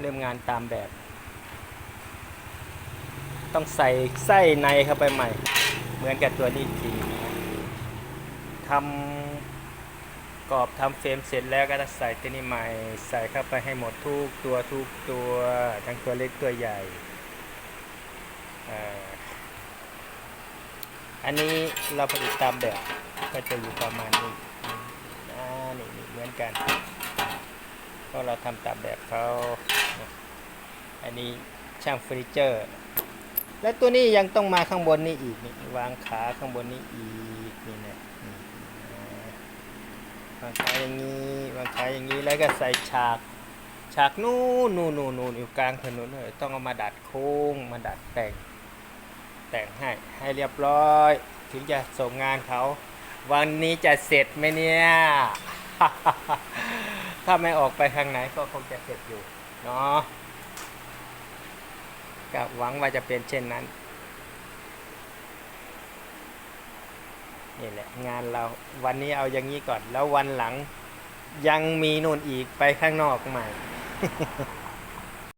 เริ่มงานตามแบบ ต้องใส่ไส้ในเข้าไปใหม่ เหมือนกับตัวนี้อีกทีทำกรอบทำเฟรมเสร็จแล้วก็จะใส่ตัวนี้ใหม่ ใส่เข้าไปให้หมดทุกตัวทุกตัวทั้งตัวเล็กตัวใหญ่ออันนี้เราผลิตตามแบบก็จะอยู่ประมาณนี้อ่านี่นี่เหมือนกัน ก็เราทำตามแบบเขาอันนี้ช่างเฟอร์นิเจอร์ และตัวนี้ยังต้องมาข้างบนนี้อีกนี่วางขาข้างบนนี้อีกนี่นะนี่นะวางขาอย่างนี้วางขาอย่างนี้แล้วก็ใส่ฉากฉากนู่นนู่นนู่นนู่นอยู่กลางถนนเลยต้องเอามาดัดโค้งมาดัดแต่ง แต่งให้ให้เรียบร้อย ถึงจะส่งงานเขา วันนี้จะเสร็จไหมเนี่ย ถ้าไม่ออกไปข้างไหนก็คงจะเสร็จอยู่เนาะก็หวังว่าจะเป็นเช่นนั้นนี่แหละงานเราวันนี้เอาอย่างนี้ก่อน แล้ววันหลังยังมีนู่นอีกไปข้างนอกใหม่